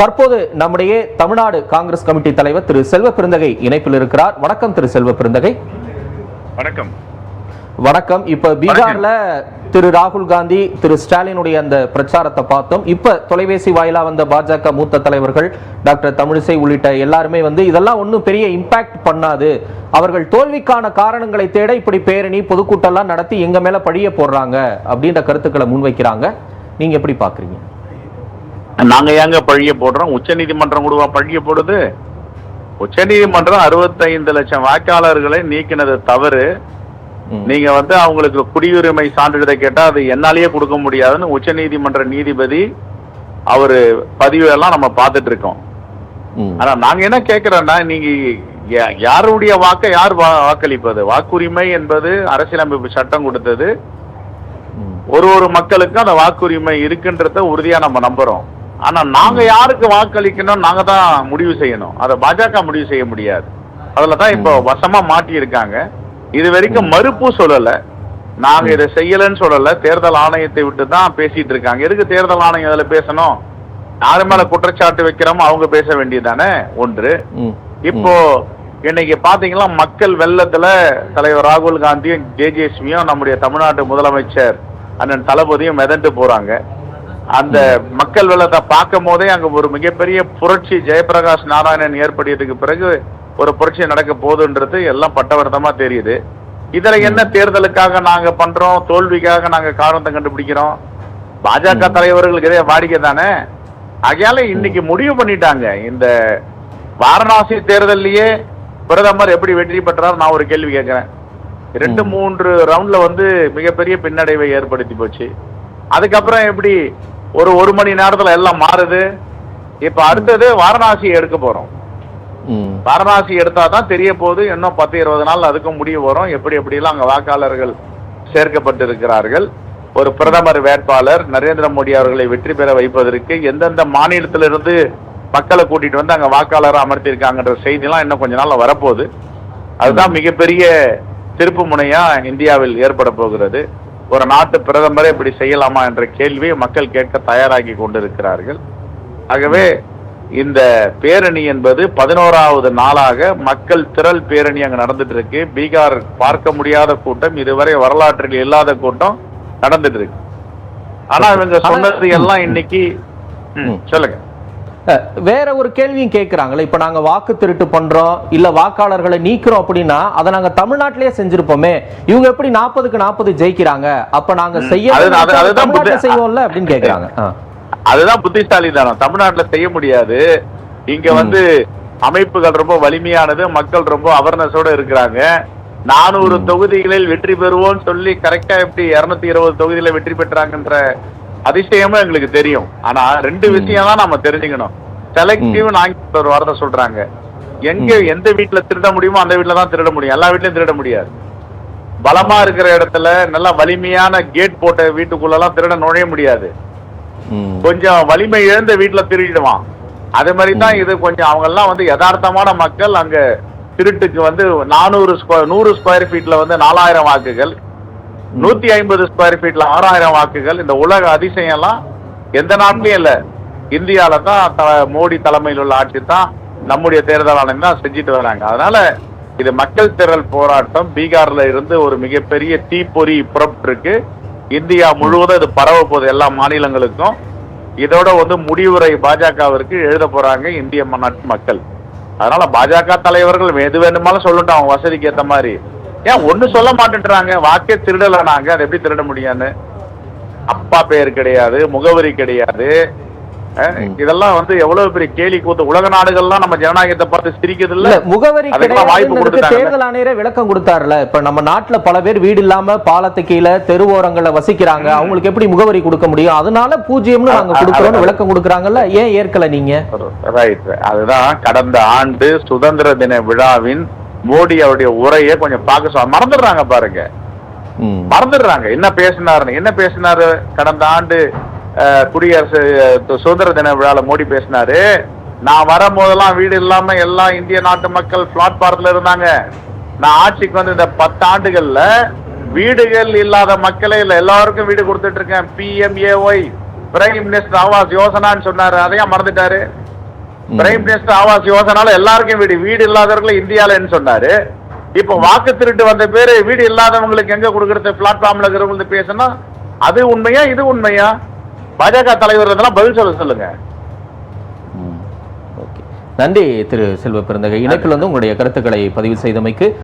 தற்போது நம்முடைய தமிழ்நாடு காங்கிரஸ் கமிட்டி தலைவர் திரு செல்வ பெருந்தகை இணைப்பில் இருக்கிறார். வணக்கம் திரு செல்வ பெருந்தகை. வணக்கம். வணக்கம். இப்ப பீகார்ல திரு ராகுல் காந்தி திரு ஸ்டாலினுடைய அந்த பிரச்சாரத்தை பார்த்தோம். இப்ப தொலைபேசி வாயிலா வந்த பாஜக மூத்த தலைவர்கள் டாக்டர் தமிழிசை உள்ளிட்ட எல்லாருமே வந்து இதெல்லாம் ஒன்றும் பெரிய இம்பாக்ட் பண்ணாது. அவர்கள் தோல்விக்கான காரணங்களை தேட இப்படி பேரணி பொதுக்கூட்டம்லாம் நடத்தி எங்க மேல பழிய போடுறாங்க அப்படின்ற கருத்துக்களை முன்வைக்கிறாங்க. நீங்க எப்படி பாக்குறீங்க? நாங்க ஏங்க பழிய போடுறோம்? உச்ச நீதிமன்றம் கூடவா பழிய போடுது. உச்ச நீதிமன்றம் அறுபத்தைந்து லட்சம் வாக்காளர்களை நீக்கினது தவறு. நீங்க வந்து அவங்களுக்கு குடியுரிமை சான்றிதழை கேட்டா அது என்னாலேயே கொடுக்க முடியாதுன்னு உச்ச நீதிமன்ற நீதிபதி அவரு பதிவு எல்லாம் நம்ம பார்த்துட்டு இருக்கோம். ஆனா நாங்க என்ன கேக்குறோம்னா நீங்க யாருடைய வாக்கை யார் வாக்களிப்பது? வாக்குரிமை என்பது அரசியலமைப்பு சட்டம் கொடுத்தது. ஒரு ஒரு மக்களுக்கும் அந்த வாக்குரிமை இருக்குன்றத உறுதியா நம்ம நம்புறோம். ஆனா நாங்க யாருக்கு வாக்களிக்கணும்? நாங்க தான் முடிவு செய்யணும். அதை பாஜக முடிவு செய்ய முடியாது. அதுல தான் இப்போ வசமா மாட்டி இருக்காங்க இது வரைக்கும் மறுப்பு சொல்லல. நாங்க இதை செய்யலன்னு சொல்லல. தேர்தல் ஆணையத்தை விட்டு தான் பேசிட்டு இருக்காங்க. எதுக்கு தேர்தல் ஆணையம் அதுல பேசணும்? யாரு மேல குற்றச்சாட்டு வைக்கிறோமோ அவங்க பேச வேண்டியதானே? ஒன்று. இப்போ இன்னைக்கு பாத்தீங்கன்னா மக்கள் வெள்ளத்துல தலைவர் ராகுல் காந்தியும் ஜேஜேஸ்மியும் நம்முடைய தமிழ்நாட்டு முதலமைச்சர் அண்ணன் தளபதியும் மிதந்து போறாங்க. அந்த மக்கள் வெள்ளத்தை பார்க்கும் போதே அங்க ஒரு மிகப்பெரிய புரட்சி ஜெயபிரகாஷ் நாராயணன் ஏற்படுத்தியதுக்கு பிறகு ஒரு புரட்சி நடக்க போகுதுன்றது எல்லாம் பட்டவர்த்தமா தெரியுது. இதுல என்ன தேர்தலுக்காக நாங்க பண்றோம் தோல்விக்காக நாங்க காரணத்தை கண்டுபிடிக்கிறோம்? பாஜக தலைவர்களுக்கு இதே வாடிக்கை தானே? ஆகையால இன்னைக்கு முடிவு பண்ணிட்டாங்க. இந்த வாரணாசி தேர்தல்லையே பிரதமர் எப்படி வெற்றி பெற்றார் நான் ஒரு கேள்வி கேட்கிறேன். ரெண்டு மூன்று ரவுண்ட்ல வந்து மிகப்பெரிய பின்னடைவை ஏற்படுத்தி போச்சு. அதுக்கப்புறம் எப்படி ஒரு ஒரு மணி நேரத்துல எல்லாம் மாறுது. இப்ப அடுத்தது வாரணாசி எடுக்க போறோம். வாரணாசி எடுத்தாதான் தெரிய போகுது. இன்னும் பத்து இருபது நாள் அதுக்கும் முடிவு வரும். எப்படி எப்படிலாம் அங்க வாக்காளர்கள் சேர்க்கப்பட்டிருக்கிறார்கள். ஒரு பிரதமர் வேட்பாளர் நரேந்திர மோடி அவர்களை வெற்றி பெற வைப்பதற்கு எந்தெந்த மாநிலத்திலிருந்து மக்களை கூட்டிட்டு வந்து அங்க வாக்காளரை அமர்த்தியிருக்காங்கன்ற செய்திலாம் இன்னும் கொஞ்ச நாள்ல வரப்போகுது. அதுதான் மிகப்பெரிய திருப்பு முனையா இந்தியாவில் ஏற்பட போகிறது. ஒரு நாட்டு பிரதமரே இப்படி செய்யலாமா என்ற கேள்வியை மக்கள் கேட்க தயாராகி கொண்டிருக்கிறார்கள். ஆகவே இந்த பேரணி என்பது பதினோராவது நாளாக மக்கள் திரள் பேரணி அங்க நடந்துட்டு இருக்கு பீகார் பார்க்க முடியாத கூட்டம் இதுவரை வரலாற்றில் இல்லாத கூட்டம் நடந்துட்டு இருக்கு ஆனா இவங்க சொன்னது எல்லாம் இன்னைக்கு சொல்லுங்க. வேற ஒரு கேள்வியும் கேட்கிறாங்களே இப்ப நாங்க வாக்கு திருட்டு பண்றோம் இல்ல வாக்காளர்களை நீக்கிறோம் அப்படின்னா அதை நாங்க தமிழ்நாட்டிலேயே செஞ்சிருப்போமே. இவங்க எப்படி நாற்பதுக்கு நாற்பது ஜெயிக்கிறாங்க? அப்ப நாங்க செய்ய செய்வோம்ல அப்படின்னு கேக்குறாங்க. ஆ. அதுதான் புத்திசாலித்தனம் தமிழ்நாட்டுல செய்ய முடியாது. இங்க வந்து அமைப்புகள் ரொம்ப வலிமையானது மக்கள் ரொம்ப அவேர்னஸோட இருக்கிறாங்க. நானூறு தொகுதிகளில் வெற்றி பெறுவோம்னு சொல்லி கரெக்டா எப்படி இருநூத்தி இருபது தொகுதியில வெற்றி பெற்றாங்கன்ற அதிசயமும் எங்களுக்கு தெரியும். ஆனா ரெண்டு விஷயம் தான் நம்ம தெரிஞ்சுக்கணும். செலக்டிவ் ஆங்கில ஒரு வார்த்தை சொல்றாங்க. எங்க எந்த வீட்டுல திருட முடியுமோ அந்த வீட்டுல தான் திருட முடியும். எல்லா வீட்லயும் திருட முடியாது. பலமா இருக்கிற இடத்துல நல்லா வலிமையான கேட் போட்ட வீட்டுக்குள்ள எல்லாம் திருட நுழைய முடியாது. கொஞ்சம் வலிமை இழந்த வீட்டுல திருடிடுவான். அதே மாதிரி தான் இது கொஞ்சம் அவங்க எல்லாம் வந்து யதார்த்தமான மக்கள் அங்க திருட்டுக்கு வந்து நானூறு ஸ்கொயர் நூறு ஸ்கொயர் ஃபீட்ல வந்து நாலாயிரம் வாக்குகள். நூத்தி ஐம்பது ஸ்கொயர் ஃபீட்ல ஆறாயிரம் வாக்குகள். இந்த உலக அதிசயம் எல்லாம் எந்த நாட்டிலயும் இல்ல. இந்தியால தான் த- மோடி தலைமையில் உள்ள ஆட்சி தான் நம்முடைய தேர்தல் ஆணையம் தான் செஞ்சுட்டு வராங்க. அதனால இது மக்கள் திரள் போராட்டம். பீகார்ல இருந்து ஒரு மிகப்பெரிய தீப்பொறி புறப்பட்டு இருக்கு. இந்தியா முழுவதும் இது பரவ போகுது எல்லா மாநிலங்களுக்கும். இதோட வந்து முடிவுரை பாஜகவிற்கு எழுத போறாங்க இந்திய நாட்டு மக்கள். அதனால பாஜக தலைவர்கள் எது வேணுமாலும் சொல்லட்டும் அவங்க வசதிக்கு ஏற்ற மாதிரி. ஏன் ஒண்ணு சொல்ல மாட்டேன்றாங்க? வாக்கே திருடல நாங்க. அதை எப்படி திருட முடியான்னு அப்பா பெயர் கிடையாது முகவரி கிடையாது. இதெல்லாம் வந்து எவ்வளவு பெரிய கேலி கூத்து. உலக நாடுகள்லாம் நம்ம ஜனநாயகத்தை பார்த்து சிரிக்கிறது இல்ல முகவரி. தேர்தல் ஆணையரே விளக்கம் கொடுத்தாருல. இப்ப நம்ம நாட்டுல பல பேர் வீடு இல்லாம பாலத்து கீழே தெருவோரங்கள்ல வசிக்கிறாங்க. அவங்களுக்கு எப்படி முகவரி கொடுக்க முடியும்? அதனால பூஜ்ஜியம்னு நாங்க கொடுக்கறோம்னு விளக்கம் கொடுக்கறாங்கல்ல. ஏன் ஏற்கல நீங்க? ரைட் அதுதான் கடந்த ஆண்டு சுதந்திர தின விழாவின் மோடி அவருடைய உரையை கொஞ்சம் பார்க்க மறந்துடுறாங்க பாருங்க. மறந்துடுறாங்க. என்ன பேசினாருன்னு என்ன பேசினாரு? கடந்த ஆண்டு குடியரசு சுதந்திர தின விழால மோடி பேசினாரு. நான் வரும்போதெல்லாம் வீடு இல்லாம எல்லா இந்திய நாட்டு மக்கள் பிளாட்பாரத்துல இருந்தாங்க. நான் ஆட்சிக்கு வந்து இந்த பத்து ஆண்டுகள்ல வீடுகள் இல்லாத மக்களே இல்ல எல்லாருக்கும் வீடு கொடுத்துட்டு இருக்கேன். பிஎம்ஏஒய் பிரைம் மினிஸ்டர் ஆவாஸ் யோசனான்னு சொன்னாரு. அதையும் மறந்துட்டாரு? பிரைம் மினிஸ்டர் ஆவாஸ் யோசனால எல்லாருக்கும் வீடு வீடு இல்லாதவர்கள் இந்தியாலன்னு சொன்னாரு. இப்ப வாக்கு திருட்டு வந்த பேரு வீடு இல்லாதவங்களுக்கு எங்க கொடுக்கறது? பிளாட்ஃபார்ம்ல இருக்கிறவங்களுக்கு பேசினா அது உண்மையா இது உண்மையா? பாஜக தலைவர் இதெல்லாம் பதில் சொல்ல சொல்லுங்க. நன்றி திரு செல்வ பெருந்தகை. இணைப்பில் வந்து உங்களுடைய கருத்துக்களை பதிவு செய்தமைக்கு